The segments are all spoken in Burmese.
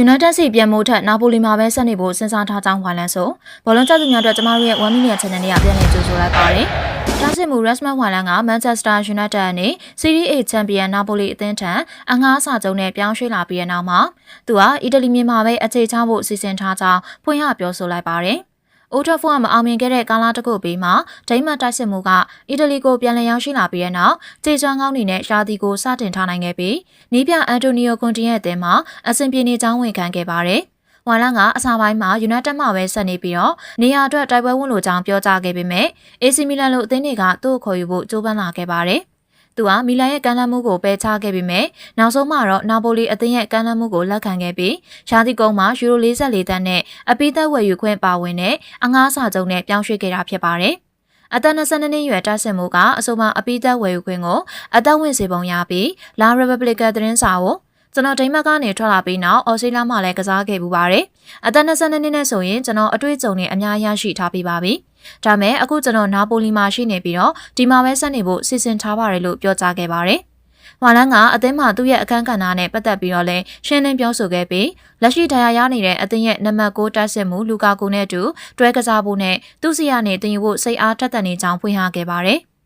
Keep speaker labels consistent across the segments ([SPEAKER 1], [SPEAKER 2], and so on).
[SPEAKER 1] ယူနိုက်တက်စီပြန်မို့ထက်နာပိုလီမှာပဲဆက်နေဖို့စဉ်းစားထားကြောင်းဝိုင်းလန်းဆိုဘောလုံးကျသူများအတွက်ကျမတို့ရဲ့1 minute channel လေးကပြန်လည်ကြိုဆိုလိုက်ပါတယ်။တားစစ်မှု Rasmus ဝိုင်းလန်းက Manchester United နဲ့ Serie A Champion Napoli အသင်းထံအငှားစာချုပ်နဲ့ပြောင်းရွှေ့လာပြီးတဲ့နောက်မှာသူဟာအီတလီမြေမှာပဲအခြေချဖို့စီစဉ်ထားကြောင်းဖွင့်ဟပြောဆိုလိုက်ပါတယ်။ Old Trafford ကမအောင်မြင်ခဲ့တဲ့ကာလာတစ်ခုပြီးမှဒိမတ်တိုက်စစ်မှုကအီတလီကိုပြန်လည်ရောက်ရှိလာပြီးတဲ့နောက်ခြေချွမ်းကောင်းတွေနဲ့ရှာဒီကိုစတင်ထားနိုင်ခဲ့ပြီးနီးပြအန်တိုနီယိုကွန်တီရဲ့အသင်းမှာအဆင်ပြေနေကြောင်းဝန်ခံခဲ့ပါတယ်။ဝါလန်ကအစားပိုင်းမှာယူနိုက်တက်မှပဲဆက်နေပြီးတော့နေရာအတွက်တိုက်ပွဲဝင်လိုကြောင်းပြောကြားခဲ့ပေမဲ့ AC မီလန်လိုအသင်းတွေကသူ့ကိုခေါ်ယူဖို့ကြိုးပမ်းလာခဲ့ပါတယ်။ သူဟာမီလန်ရဲ့ကမ်းလှမ်းမှုကိုပယ်ချခဲ့ပေမဲ့နောက်ဆုံးမှာတော့နာပိုလီအသင်းရဲ့ကမ်းလှမ်းမှုကိုလက်ခံခဲ့ပြီးရှာဒီကုန်းမှာယူရို44တန်းနဲ့အပိသက်ဝယ်ယူခွင့်ပါဝင်တဲ့အငှားစာချုပ်နဲ့ပြောင်းရွှေ့ခဲ့တာဖြစ်ပါတယ်။အသက်22နှစ်ရွယ်တာဆင်မှုကအဆိုပါအပိသက်ဝယ်ယူခွင့်ကိုအသက်ဝင်စေပုံရပြီး La Repubblica သတင်းစာကို ကျွန်တော်ဒိမတ်ကနေထွက်လာပြီးနောက်အော်စတြေးလျမှာလည်းကစားခဲ့ပူပါတယ်။အသက်22နှစ်နဲ့ဆိုရင်ကျွန်တော်အတွေ့အကြုံတွေအများရရှိထားပြီးပါပြီ။ဒါမဲ့အခုကျွန်တော်နာပိုလီမှာရှိနေပြီးတော့ဒီမှာပဲဆက်နေဖို့စီစဉ်ထားပါတယ်လို့ပြောကြားခဲ့ပါတယ်။ဝါလန်းကအသင်းမှာသူ့ရဲ့အခန်းကဏ္ဍနဲ့ပတ်သက်ပြီးတော့လည်းရှင်းလင်းပြောဆိုခဲ့ပြီးလက်ရှိတရားရနေတဲ့အသင်းရဲ့နံပါတ်6တိုက်စစ်မှုလူကာကိုနဲ့အတူတွဲကစားဖို့နဲ့သူ့စီကနေတင်ယူဖို့စိတ်အားထက်သန်နေကြောင်းဖွင့်ဟခဲ့ပါတယ်။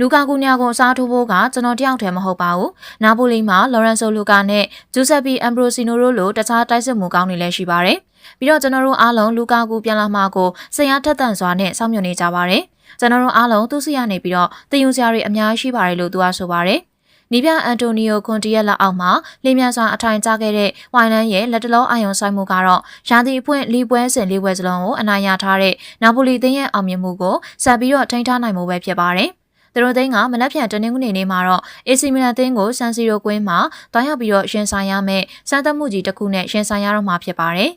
[SPEAKER 1] လူကာကူညာကိုအစားထိုးဖို့ကကျွန်တော်တယောက်တည်းမဟုတ်ပါဘူး။နာပိုလီမှာလော်ရန်ဆိုလူကာနဲ့ဂျူဆက်ပီအမ်ဘရိုစီနိုတို့လိုတခြားတိုက်စစ်မှုကောင်းတွေလည်းရှိပါတယ်။ပြီးတော့ကျွန်တော်တို့အားလုံးလူကာကူပြန်လာမှကိုစိတ်အားထက်သန်စွာနဲ့စောင့်မျှော်နေကြပါတယ်။ကျွန်တော်တို့အားလုံးသူ့စီကနေပြီးတော့တည်ယူစရာတွေအများကြီးရှိပါတယ်လို့သူကဆိုပါတယ်။နီးပြအန်တိုနီယိုကွန်တီရဲ့လက်အောက်မှာလင်းမြန်စွာအထိုင်ကျခဲ့တဲ့ဝိုင်လန်ရဲ့လက်တလုံးအာယုံဆိုင်မှုကတော့ရာသီအဖွင့်လီပွဲစဉ်လေးပွဲစလုံးကိုအနိုင်ရထားတဲ့နာပိုလီသင်းရဲ့အောင်မြင်မှုကိုဆက်ပြီးတော့ထိန်းထားနိုင်မှုပဲဖြစ်ပါတယ်။ သူတို့သိန်းကမနက်ဖြန်တနင်္ဂနွေနေ့မှာတော့ AC Milan သင်းကိုဆန်စီရိုကွင်းမှာတွားရောက်ပြီးတော့ရှင်ဆိုင်ရမယ်စမ်းသပ်မှုကြီးတစ်ခုနဲ့ရှင်ဆိုင်ရတော့မှာဖြစ်ပါတယ်